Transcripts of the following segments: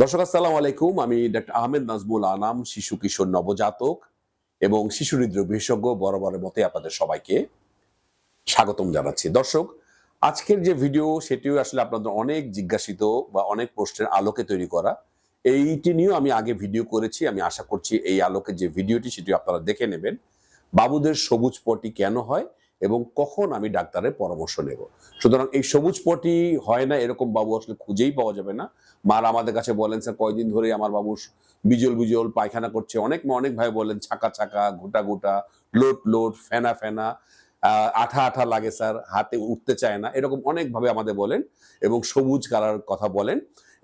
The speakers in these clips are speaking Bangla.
দর্শক, আসসালামু আলাইকুম। আমি ডক্টর আহমেদ নাজমুল আনাম, শিশু কিশোর নবজাতক এবং শিশু হৃদরোগ বিশেষজ্ঞ বরাবরের মতে আপনাদের সবাইকে স্বাগতম জানাচ্ছি। দর্শক, আজকের যে ভিডিও, সেটিও আসলে আপনাদের অনেক জিজ্ঞাসিত বা অনেক প্রশ্নের আলোকে তৈরি করা। এইটি নিয়েও আমি আগে ভিডিও করেছি। আমি আশা করছি এই আলোকে যে ভিডিওটি সেটি আপনারা দেখে নেবেন। বাবুদের সবুজ পটি কেন হয়? এবং কখন আমি ডাক্তারের পরামর্শ নেব? সুতরাং এই সবুজ পটি হয় না, এরকম বাবু আসলে খুঁজেই পাওয়া যাবে না। মার আমাদের কাছে বলেন, স্যার, কয়দিন ধরে আমার বাবু বিজল বিজল পায়খানা করছে। অনেক মা অনেক ভাই বলেন, ছাকা ছাকা, গোটা গোটা লোট লোট ফেনা ফেনা আঠা আঠা লাগে, স্যার, হাতে উঠতে চায় না। এরকম অনেকভাবে আমাদের বলেন এবং সবুজ কালার কথা বলেন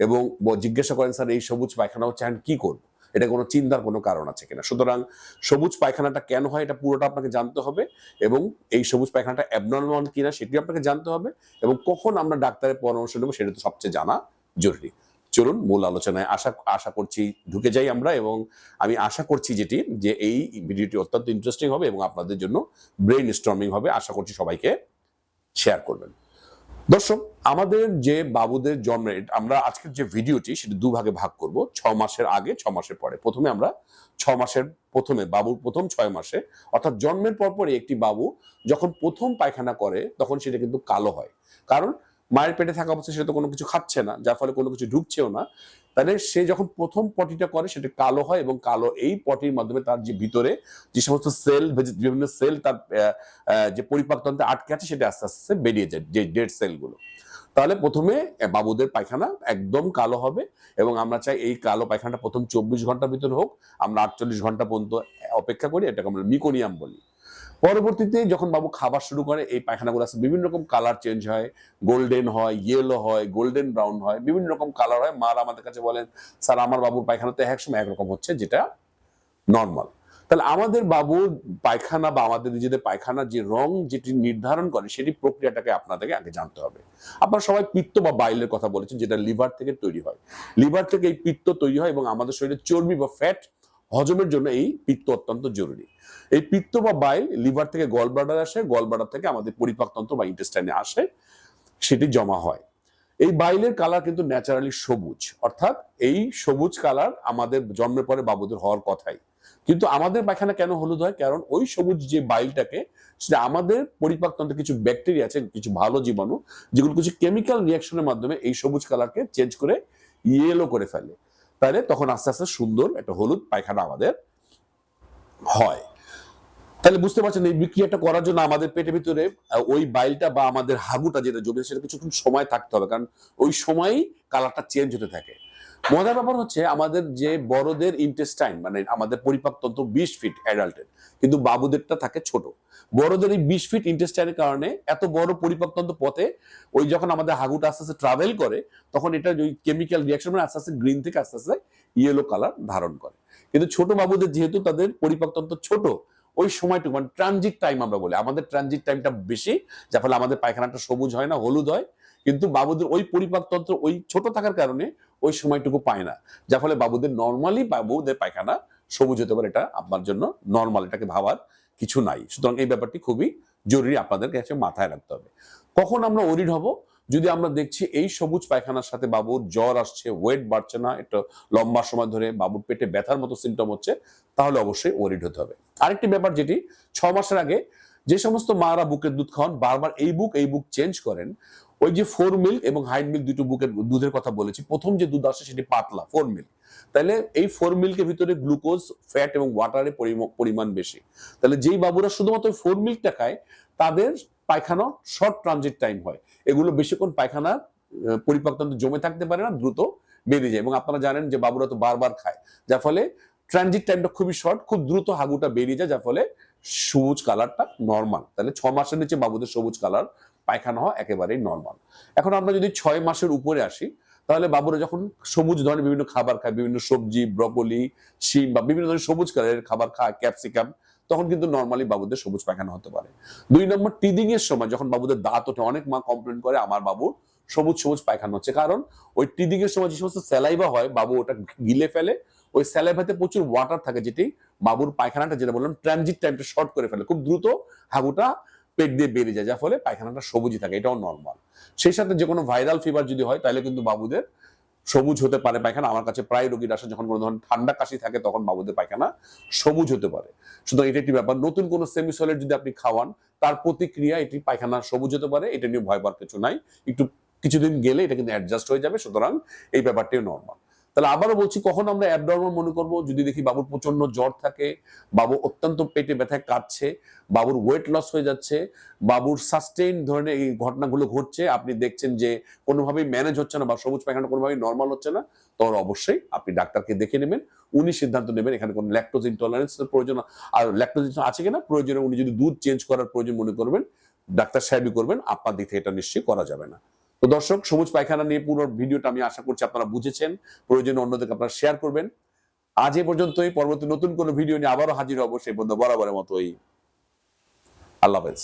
এবং জিজ্ঞাসা করেন, স্যার, এই সবুজ পায়খানা হচ্ছে কি করব? এটা কোনো চিন্তার কোনো কারণ আছে কিনা। সুতরাং সবুজ পায়খানাটা কেন হয় এটা পুরোটা আপনাকে জানতে হবে এবং এই সবুজ পায়খানাটা অ্যাবনর্মাল কিনা সেটি আপনাকে জানতে হবে এবং কখন আমরা ডাক্তারের পরামর্শ নেব সেটা তো সবচেয়ে জানা জরুরি। চলুন মূল আলোচনায় আশা আশা করছি ঢুকে যাই আমরা এবং আমি আশা করছি যেটি যে এই ভিডিওটি অত্যন্ত ইন্টারেস্টিং হবে এবং আপনাদের জন্য ব্রেন স্টর্মিং হবে। আশা করছি সবাইকে শেয়ার করবেন। দর্শক, আমাদের যে বাবুদের জন্মের আমরা আজকের যে ভিডিওটি সেটা দুভাগে ভাগ করব। ছ মাসের আগে, ছ মাসের পরে। প্রথমে আমরা ছ মাসের প্রথমে, বাবুর প্রথম ছয় মাসে, অর্থাৎ জন্মের পরপরই একটি বাবু যখন প্রথম পায়খানা করে, তখন সেটা কিন্তু কালো হয়। কারণ মায়ের পেটে থাকা অবস্থায় সেটা তো কোনো কিছু খাচ্ছে না, যার ফলে কোনো কিছু ঢুকছেও না। তাহলে সে যখন প্রথম পটিটা করে, সেটা কালো হয় এবং কালো এই পটির মাধ্যমে তার যে ভিতরে যে সমস্ত সেল বিভিন্ন সেল তার যে পরিপাকতন্ত্রে আটকে আছে, সেটা আস্তে আস্তে বেরিয়ে যায়, যে ডেড সেলগুলো। তাহলে প্রথমে বাবুদের পায়খানা একদম কালো হবে এবং আমরা চাই এই কালো পায়খানাটা প্রথম চব্বিশ ঘণ্টার ভিতরে হোক। আমরা আটচল্লিশ ঘণ্টা পর্যন্ত অপেক্ষা করি, এটাকে আমরা মিকোনিয়াম বলি। পরবর্তীতে যখন বাবু খাবার শুরু করে, এই পায়খানাগুলো আসে বিভিন্ন রকম কালার চেঞ্জ হয়। গোল্ডেন হয় ইয়েলো হয় গোল্ডেন ব্রাউন হয়, বিভিন্ন রকম কালার হয়। মারা আমাদের কাছে বলেন, স্যার, আমার বাবুর পায়খানাতে এক সময় একরকম হচ্ছে, যেটা নর্মাল তাহলে আমাদের বাবুর পায়খানা বা আমাদের নিজেদের পায়খানা যে রং যেটি নির্ধারণ করে, সেটি প্রক্রিয়াটাকে আপনাদেরকে আগে জানতে হবে। আপনারা সবাই পিত্ত বা বাইলের কথা বলেছেন, যেটা লিভার থেকে তৈরি হয়। লিভার থেকে এই পিত্ত তৈরি হয় এবং আমাদের শরীরে চর্বি বা ফ্যাট হজমের জন্য এই পিত্ত অত্যন্ত জরুরি। এই পিত্ত বা বাইল লিভার থেকে গল ব্লাডার আসে গল ব্লাডার থেকে আমাদের পরিপাকতন্ত্র বা ইন্টেস্টাইনে আসে, সেটি জমা হয়। এই বাইলের কালার কিন্তু ন্যাচারালি সবুজ, অর্থাৎ এই সবুজ কালার আমাদের জন্মের পরে বাবুদের হওয়ার কথাই। কিন্তু আমাদের পায়খানা কেন হলুদ হয়? কারণ ওই সবুজ যে বাইলটাকে সেটা আমাদের পরিপাকতন্ত্রে কিছু ব্যাকটেরিয়া আছে, কিছু ভালো জীবাণু, যেগুলো কিছু কেমিক্যাল রিয়াকশনের মাধ্যমে এই সবুজ কালারকে চেঞ্জ করে ইয়েলো করে ফেলে। তাহলে তখন আস্তে আস্তে সুন্দর একটা হলুদ পায়খানা আমাদের হয়। তাহলে বুঝতে পারছেন এই বিক্রিয়াটা করার জন্য আমাদের পেটের ভিতরে ওই বাইলটা বা আমাদের হাগুটা যেটা জমে সেটা কিছুক্ষণ সময় থাকতে হবে। কারণ ওই সময়ই কালারটা চেঞ্জ হতে থাকে। মজার ব্যাপার হচ্ছে আমাদের যে বড়দের ইন্টেস্টাইন মানে আমাদের পরিপাকতন্ত্র বিশ ফিট অ্যাডাল্টের কিন্তু বাবুদেরটা থাকে ছোট। বড়দের এই বিশ ফিট ইন্টেস্টাইনের কারণে এত বড় পরিপাকতন্ত্র পথে ওই যখন আমাদের হাগুটা আস্তে আস্তে ট্রাভেল করে, তখন এটা ওই কেমিক্যাল রিয়াকশন মানে আস্তে আস্তে গ্রিন থেকে আস্তে আস্তে ইয়েলো কালার ধারণ করে। কিন্তু ছোট বাবুদের যেহেতু তাদের পরিপাকতন্ত্র ছোট, ওই সময়টুকু মানে ট্রানজিট টাইম আমরা বলি, আমাদের ট্রানজিট টাইমটা বেশি, যার ফলে আমাদের পায়খানাটা সবুজ হয় না, হলুদ হয় কিন্তু বাবুদের ওই পরিপাকতন্ত্র ওই ছোট থাকার কারণে ওই সময়টুকু পায় না। যার ফলে বাবুদের নর্মালি বাবুদের পায়খানা সবুজ হতে পারে, এটা আপনার জন্য নর্মাল এটাকে ভাবার কিছু নাই। সুতরাং এই ব্যাপারটি খুবই জরুরি আপনাদের কাছে মাথায় রাখতে হবে। কখন আমরা ওরিড হব? যদি আমরা দেখছি এই সবুজ পায়খানার সাথে বাবুর জ্বর আসছে ওয়েট বাড়ছে না, একটা লম্বা সময় ধরে বাবুর পেটে ব্যথার মতো সিমটম হচ্ছে, তাহলে অবশ্যই ওরিড হতে হবে। আরেকটি ব্যাপার যেটি, ছ মাসের আগে যে সমস্ত মারা বুকের দুধ খাওয়ান, বারবার এই বুক এই বুক চেঞ্জ করেন ওই যে ফোর মিল্ক এবং হাইড মিল্ক দুটো বুকের দুধের কথা বলেছি, প্রথম যে দুধ আসে সেটি পাতলা ফোর মিল্ক তাহলে এই ফোর মিল্কের ভিতরে গ্লুকোজ ফ্যাট এবং ওয়াটারের পরিমাণ বেশি। তাহলে যেই বাবুরা শুধুমাত্র ফোর মিল্কটা খায়, তাদের পায়খানা শর্ট ট্রানজিট টাইম হয়। এগুলো বেশিক্ষণ পায়খানা পরিপাকতন্ত্র জমে থাকতে পারে না, দ্রুত বেরিয়ে যায়। এবং আপনারা জানেন যে বাবুরা তো বারবার খায়, যার ফলে ট্রানজিট টাইমটা খুবই শর্ট খুব দ্রুত হাগুটা বেরিয়ে যায়, যার ফলে সবুজ কালারটা নর্মাল তাহলে ছ মাসের নিচে বাবুদের সবুজ কালার পায়খানা হওয়া একেবারেই নর্মাল এখন আমরা যদি ছয় মাসের উপরে আসি, তাহলে বাবুরা যখন সবুজ ধরনের বিভিন্ন খাবার খায়, বিভিন্ন সবজি ব্রকলি শিম বা বিভিন্ন ধরনের সবুজ কালারের খাবার খায় ক্যাপসিকাম তখন কিন্তু নর্মালি বাবুদের সবুজ পায়খানা হতে পারে। দুই নম্বর টিদিং এর সময় যখন বাবুদের দাঁত ওঠে, অনেক মা কমপ্লেন করে আমার বাবুর সবুজ সবুজ পায়খানা হচ্ছে। কারণ ওই টিদিং এর সময় যে সমস্ত স্যালাইভা হয়, বাবু ওটা গিলে ফেলে, ওই স্যালাইভাতে প্রচুর ওয়াটার থাকে, যেটি বাবুর পায়খানাটা, যেটা বললাম ট্রানজিট টাইমটা শর্ট করে ফেলে। খুব দ্রুত হাগুটা পেট দিয়ে বেরিয়ে যায়, যার ফলে পায়খানাটা সবুজই থাকে, এটাও নর্মাল সেই সাথে যে কোনো ভাইরাল ফিভার যদি হয়, তাহলে কিন্তু বাবুদের সবুজ হতে পারে পায়খানা। আমার কাছে প্রায় রোগীর আসে যখন কোনো ধরনের ঠান্ডা কাশি থাকে, তখন বাবুদের পায়খানা সবুজ হতে পারে। সুতরাং এটা একটি ব্যাপার। নতুন কোনো সেমিসলের যদি আপনি খাওয়ান, তার প্রতিক্রিয়া এটি পায়খানা সবুজ হতে পারে, এটা নিয়ে ভয় পাওয়ার কিছু নাই। একটু কিছুদিন গেলে এটা কিন্তু অ্যাডজাস্ট হয়ে যাবে, সুতরাং এই ব্যাপারটিও নর্মাল তাহলে আবারও বলছি, কখন আমরা অ্যাবনর্মাল মনে করব? যদি দেখি বাবুর প্রচণ্ড জ্বর থাকে, বাবু অত্যন্ত পেটে ব্যথায় কাঁদছে, বাবুর ওয়েট লস হয়ে যাচ্ছে, বাবুর সাস্টেইন ধরনের এই ঘটনাগুলো ঘটছে, আপনি দেখছেন যে কোনোভাবেই ম্যানেজ হচ্ছে না বা সবুজ পায়খানা কোনোভাবেই নর্মাল হচ্ছে না তখন অবশ্যই আপনি ডাক্তারকে দেখে নেবেন, উনি সিদ্ধান্ত নেবেন, এখানে কোনো ল্যাকটোজ ইনটলারেন্স প্রয়োজন আর ল্যাকটোজ আছে কিনা? প্রয়োজনে উনি যদি দুধ চেঞ্জ করার প্রয়োজন মনে করবেন, ডাক্তার সাহেবই করবেন, আপনার দিক থেকে এটা নিশ্চয়ই করা যাবে না। তো দর্শক, সবুজ পায়খানা নিয়ে পুরো ভিডিওটা আমি আশা করছি আপনারা বুঝেছেন। প্রয়োজনে অন্যদেরকে আপনারা শেয়ার করবেন। আজ এ পর্যন্তই। পরবর্তী নতুন কোনো ভিডিও নিয়ে আবারও হাজির হব, সেই পর্যন্ত বরাবরের মতোই। আল্লাহ হাফেজ।